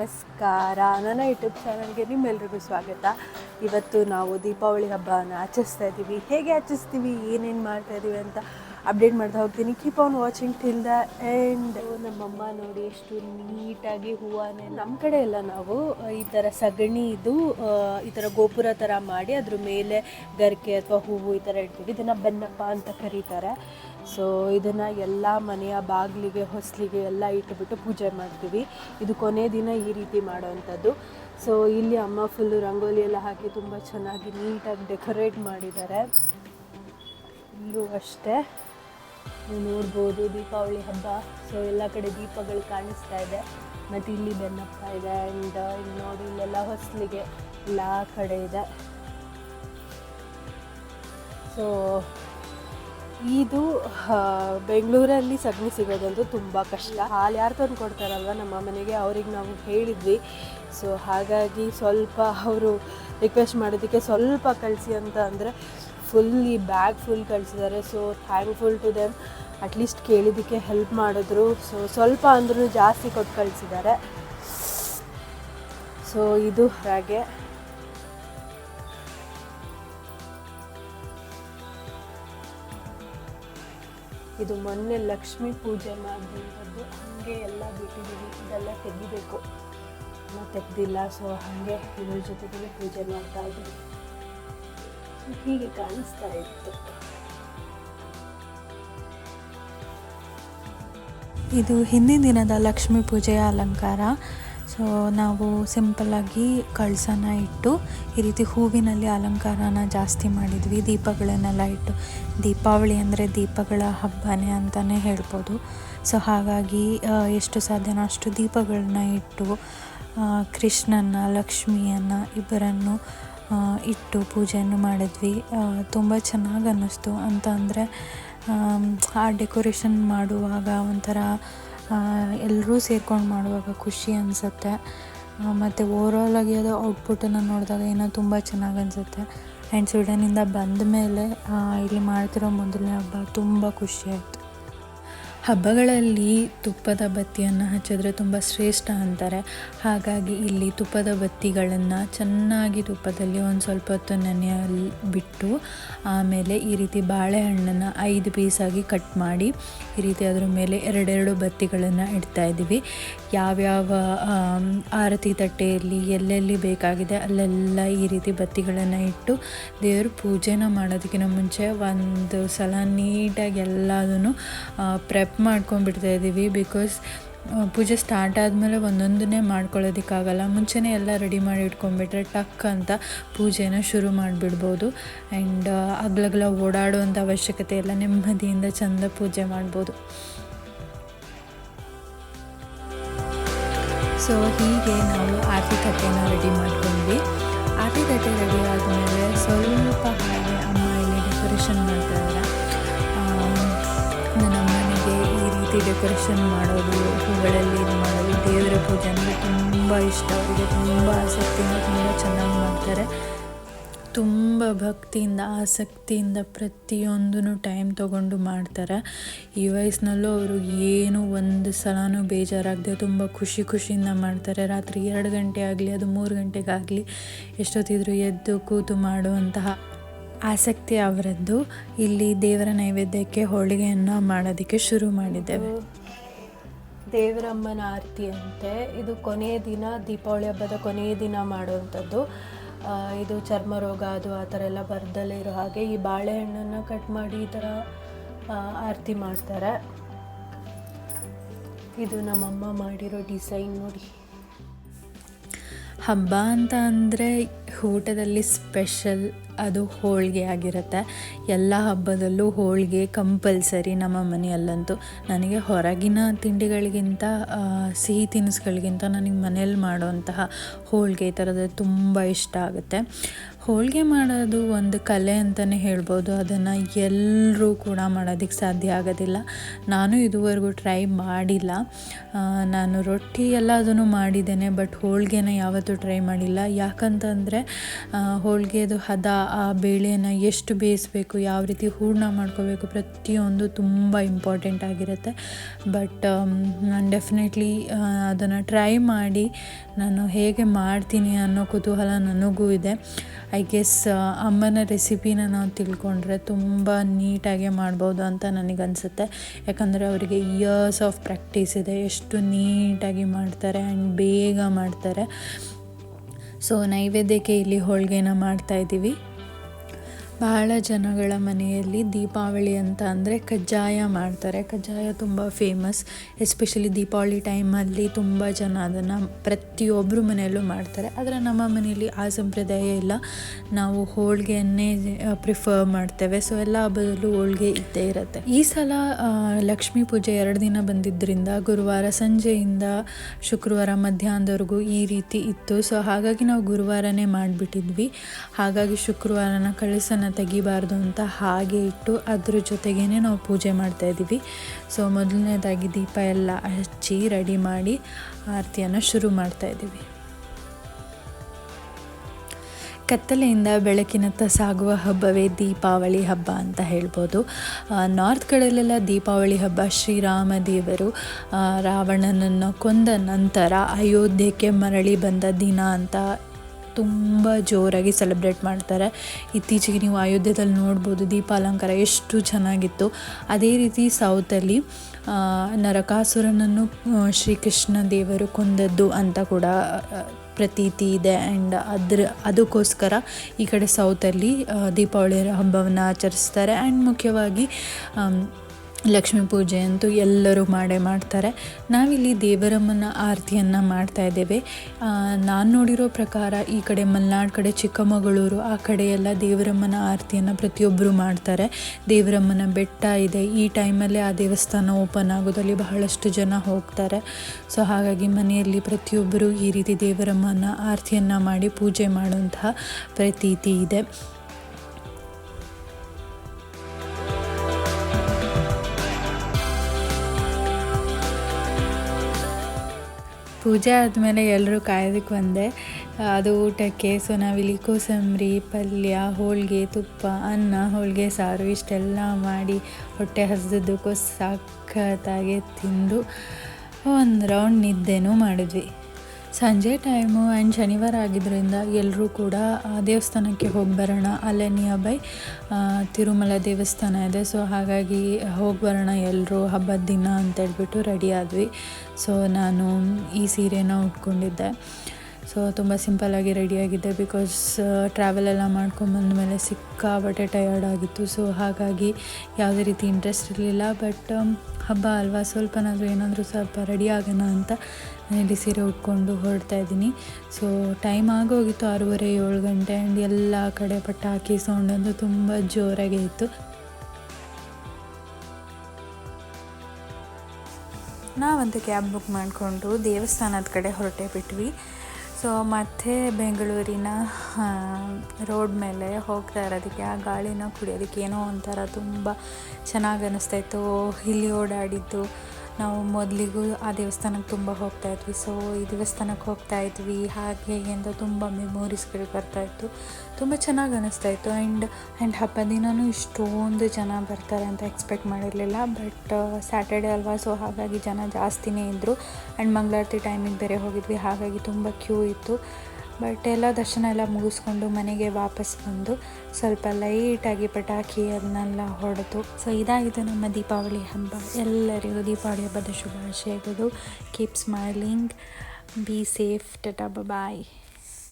ನಮಸ್ಕಾರ. ನನ್ನ ಯೂಟ್ಯೂಬ್ ಚಾನಲ್ಗೆ ನಿಮ್ಮೆಲ್ರಿಗೂ ಸ್ವಾಗತ. ಇವತ್ತು ನಾವು ದೀಪಾವಳಿ ಹಬ್ಬನ ಆಚರಿಸ್ತಾ ಇದ್ದೀವಿ. ಹೇಗೆ ಆಚರಿಸ್ತೀವಿ? ಏನೇನು ಮಾಡ್ತಾ ಇದ್ದೀವಿ ಅಂತ ಅಪ್ಡೇಟ್ ಮಾಡ್ತಾ ಹೋಗ್ತೀನಿ. Keep on watching till the end ನಮ್ಮಮ್ಮ ನೋಡಿ ಎಷ್ಟು ನೀಟಾಗಿ ಹೂವನೇ ನಮ್ಮ ಕಡೆ ಎಲ್ಲ ನಾವು ಈ ಥರ ಸಗಣಿ ಇದು ಈ ಥರ ಗೋಪುರ ಥರ ಮಾಡಿ ಅದ್ರ ಮೇಲೆ ಗರಿಕೆ ಅಥವಾ ಹೂವು ಈ ಥರ ಇಡ್ತೀವಿ. ಇದನ್ನು ಬೆನ್ನಪ್ಪ ಅಂತ ಕರೀತಾರೆ. ಸೊ ಇದನ್ನು ಎಲ್ಲ ಮನೆಯ ಬಾಗಿಲಿಗೆ, ಹೊಸಲಿಗೆ ಎಲ್ಲ ಇಟ್ಬಿಟ್ಟು ಪೂಜೆ ಮಾಡ್ತೀವಿ. ಇದು ಕೊನೆ ದಿನ ಈ ರೀತಿ ಮಾಡೋವಂಥದ್ದು. ಸೊ ಇಲ್ಲಿ ಅಮ್ಮ ಫುಲ್ಲು ರಂಗೋಲಿ ಎಲ್ಲ ಹಾಕಿ ತುಂಬ ಚೆನ್ನಾಗಿ ನೀಟಾಗಿ ಡೆಕೋರೇಟ್ ಮಾಡಿದ್ದಾರೆ. ಇಲ್ಲೂ ಅಷ್ಟೇ. ನೀವು ನೋಡ್ಬೋದು ದೀಪಾವಳಿ ಹಬ್ಬ. ಸೊ ಎಲ್ಲ ಕಡೆ ದೀಪಗಳು ಕಾಣಿಸ್ತಾ ಇದೆ. ಮತ್ತು ಇಲ್ಲಿ ಬೆನ್ನಪ್ಪ ಇದೆ ಆ್ಯಂಡ್ ಇಲ್ಲಿ ನೋಡಿ, ಇಲ್ಲೆಲ್ಲ ಹೊಸಲಿಗೆ ಎಲ್ಲ ಕಡೆ ಇದೆ. ಸೊ ಇದು ಬೆಂಗಳೂರಲ್ಲಿ ಸಗಣಿ ಸಿಗೋದಂತೂ ತುಂಬ ಕಷ್ಟ. ಹಾಲು ಯಾರು ತಂದು ಕೊಡ್ತಾರಲ್ವ ನಮ್ಮ ಮನೆಗೆ? ಅವ್ರಿಗೆ ನಾವು ಹೇಳಿದ್ವಿ. ಸೊ ಹಾಗಾಗಿ ಸ್ವಲ್ಪ ಅವರು ರಿಕ್ವೆಸ್ಟ್ ಮಾಡೋದಕ್ಕೆ ಸ್ವಲ್ಪ ಕಳಿಸಿ ಅಂತ ಅಂದರೆ ಫುಲ್ ಈ ಬ್ಯಾಗ್ ಫುಲ್ ಕಳಿಸಿದ್ದಾರೆ. So thankful to them at least ಕೇಳಿದ್ದಕ್ಕೆ ಹೆಲ್ಪ್ ಮಾಡಿದ್ರು. ಸೊ ಸ್ವಲ್ಪ ಅಂದ್ರೂ ಜಾಸ್ತಿ ಕೊಟ್ಟು ಕಳಿಸಿದ್ದಾರೆ. ಸೊ ಇದು ಹಾಗೆ. ಇದು ಮೊನ್ನೆ ಲಕ್ಷ್ಮಿ ಪೂಜೆ ಮಾಡಿದಂಥದ್ದು, ಹಾಗೆ ಎಲ್ಲ ಬಿಟ್ಟಿದ್ದೀವಿ. ಇದೆಲ್ಲ ತೆಗಿಬೇಕು. ತೆಗ್ದಿಲ್ಲ ಸೊ ಹಾಗೆ ಇದ್ರ ಜೊತೆಗೆ ಪೂಜೆ ಮಾಡ್ತಾ ಇದ್ದೀವಿ. ಹೀಗೆ ಕಾಣಿಸ್ತಾ ಇತ್ತು. ಇದು ಹಿಂದಿನ ದಿನದ ಲಕ್ಷ್ಮೀ ಪೂಜೆಯ ಅಲಂಕಾರ. ಸೊ ನಾವು ಸಿಂಪಲ್ಲಾಗಿ ಕಳಸನ ಇಟ್ಟು, ಈ ರೀತಿ ಹೂವಿನಲ್ಲಿ ಅಲಂಕಾರನ ಜಾಸ್ತಿ ಮಾಡಿದ್ವಿ. ದೀಪಗಳನ್ನೆಲ್ಲ ಇಟ್ಟು, ದೀಪಾವಳಿ ಅಂದರೆ ದೀಪಗಳ ಹಬ್ಬನೇ ಅಂತಲೇ ಹೇಳ್ಬೋದು. ಸೊ ಹಾಗಾಗಿ ಎಷ್ಟು ಸಾಧ್ಯನೋ ಅಷ್ಟು ದೀಪಗಳನ್ನ ಇಟ್ಟು ಕೃಷ್ಣನ ಲಕ್ಷ್ಮಿಯನ್ನು ಇಬ್ಬರನ್ನು ಇಟ್ಟು ಪೂಜೆಯನ್ನು ಮಾಡಿದ್ವಿ. ತುಂಬ ಚೆನ್ನಾಗಿ ಅನ್ನಿಸ್ತು. ಅಂತ ಅಂದರೆ ಆ ಡೆಕೋರೇಷನ್ ಮಾಡುವಾಗ ಒಂಥರ ಎಲ್ಲರೂ ಸೇರ್ಕೊಂಡು ಮಾಡುವಾಗ ಖುಷಿ ಅನಿಸುತ್ತೆ. ಮತ್ತು ಓವರಾಲ್ ಆಗಿ ಅದು ಔಟ್ಪುಟನ್ನು ನೋಡಿದಾಗ ಏನೋ ತುಂಬ ಚೆನ್ನಾಗಿ ಅನಿಸುತ್ತೆ. ಆ್ಯಂಡ್ ಸ್ವೀಡನಿಂದ ಬಂದ ಮೇಲೆ ಇಲ್ಲಿ ಮಾಡ್ತಿರೋ ಮೊದಲನೇ ಹಬ್ಬ ತುಂಬ ಖುಷಿ ಆಯಿತು. ಹಬ್ಬಗಳಲ್ಲಿ ತುಪ್ಪದ ಬತ್ತಿಯನ್ನು ಹಚ್ಚಿದ್ರೆ ತುಂಬ ಶ್ರೇಷ್ಠ ಅಂತಾರೆ. ಹಾಗಾಗಿ ಇಲ್ಲಿ ತುಪ್ಪದ ಬತ್ತಿಗಳನ್ನು ಚೆನ್ನಾಗಿ ತುಪ್ಪದಲ್ಲಿ ಒಂದು ಸ್ವಲ್ಪ ಹೊತ್ತು ನೆನೆಯಲ್ಲಿ ಬಿಟ್ಟು ಆಮೇಲೆ ಈ ರೀತಿ ಬಾಳೆಹಣ್ಣನ್ನು ಐದು ಪೀಸಾಗಿ ಕಟ್ ಮಾಡಿ ಈ ರೀತಿ ಅದರ ಮೇಲೆ ಎರಡೆರಡು ಬತ್ತಿಗಳನ್ನು ಇಡ್ತಾ ಇದ್ದೀವಿ. ಯಾವ್ಯಾವ ಆರತಿ ತಟ್ಟೆಯಲ್ಲಿ ಎಲ್ಲೆಲ್ಲಿ ಬೇಕಾಗಿದೆ ಅಲ್ಲೆಲ್ಲ ಈ ರೀತಿ ಬತ್ತಿಗಳನ್ನು ಇಟ್ಟು ದೇವರು ಪೂಜೆನ ಮಾಡೋದಕ್ಕಿಂತ ಮುಂಚೆ ಒಂದು ಸಲ ನೀಟಾಗಿ ಎಲ್ಲದನ್ನು ಪ್ರೆಪ್ ಮಾಡ್ಕೊಂಡ್ಬಿಡ್ತಾ ಇದ್ದೀವಿ ಬಿಕಾಸ್ ಪೂಜೆ ಸ್ಟಾರ್ಟ್ ಆದಮೇಲೆ ಒಂದೊಂದನ್ನೇ ಮಾಡ್ಕೊಳ್ಳೋದಕ್ಕಾಗಲ್ಲ. ಮುಂಚೆನೇ ಎಲ್ಲ ರೆಡಿ ಮಾಡಿ ಇಟ್ಕೊಂಡ್ಬಿಟ್ರೆ ಟಕ್ ಅಂತ ಪೂಜೆನ ಶುರು ಮಾಡಿಬಿಡ್ಬೋದು. ಆ್ಯಂಡ್ ಅಗ್ಲಗ್ಲ ಓಡಾಡುವಂಥ ಅವಶ್ಯಕತೆ ಇಲ್ಲ. ನೆಮ್ಮದಿಯಿಂದ ಚಂದ ಪೂಜೆ ಮಾಡ್ಬೋದು. ಸೊ ಹೀಗೆ ನಾವು ಆರತಿ ತಟ್ಟೆನ ರೆಡಿ ಮಾಡ್ಕೊಂಡ್ವಿ. ಆರತಿ ತಟ್ಟೆ ರೆಡಿ ಆದಮೇಲೆ ಸ್ವಲ್ಪ ಹಾಗೆ ಅಮ್ಮ ಇಲ್ಲಿ ಡೆಕೋರೇಷನ್ ಮಾಡ್ತಾ ಡೆಕೋರೇಷನ್ ಮಾಡೋದು, ಹೂಗಳಲ್ಲಿ ಇದು ಮಾಡೋದು, ದೇವರ ಪೂಜೆ ಅಂದರೆ ತುಂಬ ಇಷ್ಟ. ಅವರಿಗೆ ತುಂಬ ಆಸಕ್ತಿಯಿಂದ ತುಂಬ ಚೆನ್ನಾಗಿ ಮಾಡ್ತಾರೆ. ತುಂಬ ಭಕ್ತಿಯಿಂದ, ಆಸಕ್ತಿಯಿಂದ ಪ್ರತಿಯೊಂದೂ ಟೈಮ್ ತೊಗೊಂಡು ಮಾಡ್ತಾರೆ. ಈ ವಯಸ್ಸಿನಲ್ಲೂ ಅವರು ಏನು ಒಂದು ಸಲನೂ ಬೇಜಾರಾಗದೆ ತುಂಬ ಖುಷಿ ಖುಷಿಯಿಂದ ಮಾಡ್ತಾರೆ. ರಾತ್ರಿ ಎರಡು ಗಂಟೆ ಆಗಲಿ, ಅದು ಮೂರು ಗಂಟೆಗಾಗಲಿ, ಎಷ್ಟೊತ್ತಿದ್ರು ಎದ್ದು ಕೂತು ಮಾಡುವಂತಹ ಆಸಕ್ತಿ ಅವರದ್ದು. ಇಲ್ಲಿ ದೇವರ ನೈವೇದ್ಯಕ್ಕೆ ಹೋಳಿಗೆಯನ್ನು ಮಾಡೋದಕ್ಕೆ ಶುರು ಮಾಡಿದ್ದೇವೆ. ದೇವರಮ್ಮನ ಆರತಿ ಅಂತೆ. ಇದು ಕೊನೆಯ ದಿನ, ದೀಪಾವಳಿ ಹಬ್ಬದ ಕೊನೆಯ ದಿನ ಮಾಡುವಂಥದ್ದು. ಇದು ಚರ್ಮ ರೋಗ ಅದು ಆ ಥರ ಎಲ್ಲ ಬರ್ದಲ್ಲೇ ಇರೋ ಹಾಗೆ ಈ ಬಾಳೆಹಣ್ಣನ್ನು ಕಟ್ ಮಾಡಿ ಈ ಥರ ಆರತಿ ಮಾಡ್ತಾರೆ. ಇದು ನಮ್ಮಮ್ಮ ಮಾಡಿರೋ ಡಿಸೈನ್ ನೋಡಿ. ಹಬ್ಬ ಅಂತ ಅಂದರೆ ಊಟದಲ್ಲಿ ಸ್ಪೆಷಲ್ ಅದು ಹೋಳಿಗೆ ಆಗಿರುತ್ತೆ. ಎಲ್ಲ ಹಬ್ಬದಲ್ಲೂ ಹೋಳಿಗೆ ಕಂಪಲ್ಸರಿ ನಮ್ಮ ಮನೆಯಲ್ಲಂತೂ. ನನಗೆ ಹೊರಗಿನ ತಿಂಡಿಗಳಿಗಿಂತ ಸಿಹಿ ತಿನಿಸುಗಳಿಗಿಂತ ನನಗೆ ಮನೇಲಿ ಮಾಡುವಂತಹ ಹೋಳಿಗೆ ಈ ಥರದ್ದು ತುಂಬ ಇಷ್ಟ ಆಗುತ್ತೆ. ಹೋಳಿಗೆ ಮಾಡೋದು ಒಂದು ಕಲೆ ಅಂತಲೇ ಹೇಳ್ಬೋದು. ಅದನ್ನು ಎಲ್ಲರೂ ಕೂಡ ಮಾಡೋದಕ್ಕೆ ಸಾಧ್ಯ ಆಗೋದಿಲ್ಲ. ನಾನು ಇದುವರೆಗೂ ಟ್ರೈ ಮಾಡಿಲ್ಲ. ನಾನು ರೊಟ್ಟಿ ಎಲ್ಲ ಅದನ್ನು ಮಾಡಿದ್ದೇನೆ, ಬಟ್ ಹೋಳಿಗೆನ ಯಾವತ್ತೂ ಟ್ರೈ ಮಾಡಿಲ್ಲ. ಯಾಕಂತಂದರೆ ಹೋಳಿಗೆದು ಹದ, ಆ ಬೇಳೆನ ಎಷ್ಟು ಬೇಯಿಸಬೇಕು, ಯಾವ ರೀತಿ ಹೂರ್ಣ ಮಾಡ್ಕೋಬೇಕು ಪ್ರತಿಯೊಂದು ತುಂಬ ಇಂಪಾರ್ಟೆಂಟ್ ಆಗಿರುತ್ತೆ. ಬಟ್ ನಾನು ಡೆಫಿನೆಟ್ಲಿ ಅದನ್ನು ಟ್ರೈ ಮಾಡಿ, ನಾನು ಹೇಗೆ ಮಾಡ್ತೀನಿ ಅನ್ನೋ ಕುತೂಹಲ ನನಗೂ ಇದೆ. ಗೆಸ್ ಅಮ್ಮನ ರೆಸಿಪಿನ ನಾವು ತಿಳ್ಕೊಂಡ್ರೆ ತುಂಬ ನೀಟಾಗಿ ಮಾಡ್ಬೋದು ಅಂತ ನನಗನ್ಸುತ್ತೆ ಯಾಕಂದರೆ ಅವರಿಗೆ ಇಯರ್ಸ್ ಆಫ್ ಪ್ರಾಕ್ಟೀಸ್ ಇದೆ. ಎಷ್ಟು ನೀಟಾಗಿ ಮಾಡ್ತಾರೆ ಆ್ಯಂಡ್ ಬೇಗ ಮಾಡ್ತಾರೆ. ಸೊ ನೈವೇದ್ಯಕ್ಕೆ ಇಲ್ಲಿ ಹೋಳಿಗೆನ ಮಾಡ್ತಾಯಿದ್ದೀವಿ ಬಹಳ ಜನಗಳ ಮನೆಯಲ್ಲಿ ದೀಪಾವಳಿ ಅಂತ ಅಂದರೆ ಕಜ್ಜಾಯ ಮಾಡ್ತಾರೆ. ಕಜ್ಜಾಯ ತುಂಬ ಫೇಮಸ್ ಎಸ್ಪೆಷಲಿ ದೀಪಾವಳಿ ಟೈಮಲ್ಲಿ ತುಂಬ ಜನ ಅದನ್ನು ಪ್ರತಿಯೊಬ್ಬರು ಮನೆಯಲ್ಲೂ ಮಾಡ್ತಾರೆ. ಆದರೆ ನಮ್ಮ ಮನೆಯಲ್ಲಿ ಆ ಸಂಪ್ರದಾಯ ಇಲ್ಲ. ನಾವು ಹೋಳಿಗೆಯನ್ನೇ ಪ್ರಿಫರ್ ಮಾಡ್ತೇವೆ. ಸೊ ಎಲ್ಲ ಹಬ್ಬದಲ್ಲೂ ಹೋಳಿಗೆ ಇದ್ದೇ ಇರುತ್ತೆ. ಈ ಸಲ ಲಕ್ಷ್ಮೀ ಪೂಜೆ ಎರಡು ದಿನ ಬಂದಿದ್ದರಿಂದ ಗುರುವಾರ ಸಂಜೆಯಿಂದ ಶುಕ್ರವಾರ ಮಧ್ಯಾಹ್ನದವರೆಗೂ ಈ ರೀತಿ ಇತ್ತು. ಸೊ ಹಾಗಾಗಿ ನಾವು ಗುರುವಾರನೇ ಮಾಡಿಬಿಟ್ಟಿದ್ವಿ. ಹಾಗಾಗಿ ಶುಕ್ರವಾರನ ಕಳಸನ ತೆಗಿಬಾರ್ದು ಅಂತ ಹಾಗೆ ಇಟ್ಟು ಅದ್ರ ಜೊತೆಗೇ ನಾವು ಪೂಜೆ ಮಾಡ್ತಾಯಿದ್ದೀವಿ ಸೊ ಮೊದಲನೇದಾಗಿ ದೀಪ ಎಲ್ಲ ಹಚ್ಚಿ ರೆಡಿ ಮಾಡಿ ಆರತಿಯನ್ನು ಶುರು ಮಾಡ್ತಾಯಿದ್ದೀವಿ ಕತ್ತಲೆಯಿಂದ ಬೆಳಕಿನತ್ತ ಸಾಗುವ ಹಬ್ಬವೇ ದೀಪಾವಳಿ ಹಬ್ಬ ಅಂತ ಹೇಳ್ಬೋದು. ನಾರ್ತ್ ಕಡೆಯಲ್ಲೆಲ್ಲ ದೀಪಾವಳಿ ಹಬ್ಬ ಶ್ರೀರಾಮ ದೇವರು ರಾವಣನನ್ನು ಕೊಂದ ನಂತರ ಅಯೋಧ್ಯೆಗೆ ಮರಳಿ ಬಂದ ದಿನ ಅಂತ ತುಂಬ ಜೋರಾಗಿ ಸೆಲೆಬ್ರೇಟ್ ಮಾಡ್ತಾರೆ. ಇತ್ತೀಚೆಗೆ ನೀವು ಅಯೋಧ್ಯದಲ್ಲಿ ನೋಡ್ಬೋದು, ದೀಪಾಲಂಕಾರ ಎಷ್ಟು ಚೆನ್ನಾಗಿತ್ತು. ಅದೇ ರೀತಿ ಸೌತಲ್ಲಿ ನರಕಾಸುರನನ್ನು ಶ್ರೀಕೃಷ್ಣ ದೇವರು ಕೊಂದದ್ದು ಅಂತ ಕೂಡ ಪ್ರತೀತಿ ಇದೆ. ಆ್ಯಂಡ್ ಅದ್ರ, ಅದಕ್ಕೋಸ್ಕರ ಈ ಕಡೆ ಸೌತಲ್ಲಿ ದೀಪಾವಳಿ ಹಬ್ಬವನ್ನು ಆಚರಿಸ್ತಾರೆ. ಆ್ಯಂಡ್ ಮುಖ್ಯವಾಗಿ ಲಕ್ಷ್ಮೀ ಪೂಜೆ ಅಂತೂ ಎಲ್ಲರೂ ಮಾಡೇ ಮಾಡ್ತಾರೆ. ನಾವಿಲ್ಲಿ ದೇವರಮ್ಮನ ಆರತಿಯನ್ನು ಮಾಡ್ತಾ ಇದ್ದೇವೆ. ನಾನು ನೋಡಿರೋ ಪ್ರಕಾರ ಈ ಕಡೆ ಮಲೆನಾಡು ಕಡೆ ಚಿಕ್ಕಮಗಳೂರು, ಆ ಕಡೆ ಎಲ್ಲ ದೇವರಮ್ಮನ ಆರತಿಯನ್ನು ಪ್ರತಿಯೊಬ್ಬರು ಮಾಡ್ತಾರೆ. ದೇವರಮ್ಮನ ಬೆಟ್ಟ ಇದೆ. ಈ ಟೈಮಲ್ಲೇ ಆ ದೇವಸ್ಥಾನ ಓಪನ್ ಆಗೋದಲ್ಲಿ ಬಹಳಷ್ಟು ಜನ ಹೋಗ್ತಾರೆ. ಸೊ, ಹಾಗಾಗಿ ಮನೆಯಲ್ಲಿ ಪ್ರತಿಯೊಬ್ಬರು ಈ ರೀತಿ ದೇವರಮ್ಮನ ಆರತಿಯನ್ನು ಮಾಡಿ ಪೂಜೆ ಮಾಡುವಂತಹ ಪ್ರತೀತಿ ಇದೆ. ಪೂಜೆ ಆದಮೇಲೆ ಎಲ್ಲರೂ ಕಾಯೋದಕ್ಕೆ ಬಂದೆ. ಅದು ಊಟಕ್ಕೆ, ಸೊ ನಾವಿಲ್ಲಿ ಕೋಸಂಬರಿ, ಪಲ್ಯ, ಹೋಳಿಗೆ, ತುಪ್ಪ, ಅನ್ನ, ಹೋಳಿಗೆ, ಸಾರು, ಇಷ್ಟೆಲ್ಲ ಮಾಡಿ ಹೊಟ್ಟೆ ಹಸಿದಕ್ಕೂ ಸಖತ್ತಾಗಿ ತಿಂದು ಒಂದು ರೌಂಡ್ ನಿದ್ದೆನೂ ಮಾಡಿದ್ವಿ. ಸಂಜೆ ಟೈಮು ಆ್ಯಂಡ್ ಶನಿವಾರ ಆಗಿದ್ದರಿಂದ ಎಲ್ಲರೂ ಕೂಡ, ಆ, ದೇವಸ್ಥಾನಕ್ಕೆ ಹೋಗಿ ಬರೋಣ ಅಲ್ಲೇ ನಿಯರ್ ಬೈ ತಿರುಮಲ ದೇವಸ್ಥಾನ ಇದೆ. ಸೊ ಹಾಗಾಗಿ ಹೋಗಿ ಬರೋಣ ಎಲ್ಲರೂ. ಹಬ್ಬದ ದಿನ ಅಂತೇಳ್ಬಿಟ್ಟು ರೆಡಿ ಆದ್ವಿ. ಸೊ ನಾನು ಈ ಸೀರೆನ ಉಟ್ಕೊಂಡಿದ್ದೆ. ಸೊ ತುಂಬ ಸಿಂಪಲ್ಲಾಗಿ ರೆಡಿಯಾಗಿದ್ದೆ ಬಿಕಾಸ್ ಟ್ರಾವೆಲೆಲ್ಲ ಮಾಡ್ಕೊಂಬಂದ್ಮೇಲೆ ಸಿಕ್ಕಾಬಟ್ಟೆ ಟಯರ್ಡ್ ಆಗಿತ್ತು. ಸೊ ಹಾಗಾಗಿ ಯಾವುದೇ ರೀತಿ ಇಂಟ್ರೆಸ್ಟ್ ಇರಲಿಲ್ಲ. ಬಟ್ ಹಬ್ಬ ಅಲ್ವಾ, ಸ್ವಲ್ಪನಾದರೂ ಏನಾದರೂ ಸ್ವಲ್ಪ ರೆಡಿ ಆಗೋಣ ಅಂತ ನಾನಿಲ್ಲಿ ಸೀರೆ ಉಟ್ಕೊಂಡು ಹೊರಡ್ತಾ ಇದ್ದೀನಿ. ಸೊ ಟೈಮ್ ಆಗೋಗಿತ್ತು ಆರೂವರೆ, ಏಳು ಗಂಟೆ ಆ್ಯಂಡ್ ಎಲ್ಲ ಕಡೆ ಪಟಾಕಿ ಸೌಂಡ್ ಅಂತೂ ತುಂಬ ಜೋರಾಗಿ ಇತ್ತು. ನಾವಂತೂ ಕ್ಯಾಬ್ ಬುಕ್ ಮಾಡಿಕೊಂಡು ದೇವಸ್ಥಾನದ ಕಡೆ ಹೊರಟೇ ಬಿಟ್ವಿ. ಸೊ ಮತ್ತೆ ಬೆಂಗಳೂರಿನ ರೋಡ್ ಮೇಲೆ ಹೋಗ್ತಾ ಇರೋದಕ್ಕೆ, ಆ ಗಾಳಿನ ಕುಡಿಯೋದಕ್ಕೆ ಏನೋ ಒಂಥರ ತುಂಬ ಚೆನ್ನಾಗಿ ಅನ್ನಿಸ್ತಾ ಇತ್ತು. ಇಲ್ಲಿ ಓಡಾಡಿದ್ದು. ನಾವು ಮೊದಲಿಗೂ ಆ ದೇವಸ್ಥಾನಕ್ಕೆ ತುಂಬ ಹೋಗ್ತಾ ಇದ್ವಿ. ಸೊ ಈ ದೇವಸ್ಥಾನಕ್ಕೆ ಹೋಗ್ತಾ ಇದ್ವಿ. ಹಾಗೆ ಹೇಗೆ ಅಂತ ತುಂಬ ಮೆಮೊರೀಸ್ಗಳು ಬರ್ತಾ ಇತ್ತು. ತುಂಬ ಚೆನ್ನಾಗಿ ಅನ್ನಿಸ್ತಾ ಇತ್ತು. ಆ್ಯಂಡ್ ಆ್ಯಂಡ್ ಹಬ್ಬ ದಿನವೂ ಇಷ್ಟೊಂದು ಜನ ಬರ್ತಾರೆ ಅಂತ ಎಕ್ಸ್ಪೆಕ್ಟ್ ಮಾಡಿರಲಿಲ್ಲ. ಬಟ್ ಸ್ಯಾಟರ್ಡೆ ಅಲ್ವಾ? ಸೊ ಹಾಗಾಗಿ ಜನ ಜಾಸ್ತಿನೇ ಇದ್ದರು ಆ್ಯಂಡ್ ಮಂಗಳಾರತಿ ಟೈಮಿಗೆ ಬೇರೆ ಹೋಗಿದ್ವಿ. ಹಾಗಾಗಿ ತುಂಬ ಕ್ಯೂ ಇತ್ತು. ಬಟ್ ಎಲ್ಲ ದರ್ಶನ ಎಲ್ಲ ಮುಗಿಸ್ಕೊಂಡು ಮನೆಗೆ ವಾಪಸ್ ಬಂದು ಸ್ವಲ್ಪ ಲೈಟಾಗಿ ಪಟಾಕಿ ಅದನ್ನೆಲ್ಲ ಹೊಡೆದು. ಸೊ ಇದಾಗಿದೆ ನಮ್ಮ ದೀಪಾವಳಿ ಹಬ್ಬ. ಎಲ್ಲರಿಗೂ ದೀಪಾವಳಿ ಹಬ್ಬದ ಶುಭಾಶಯಗಳು. Keep smiling be safe tata bye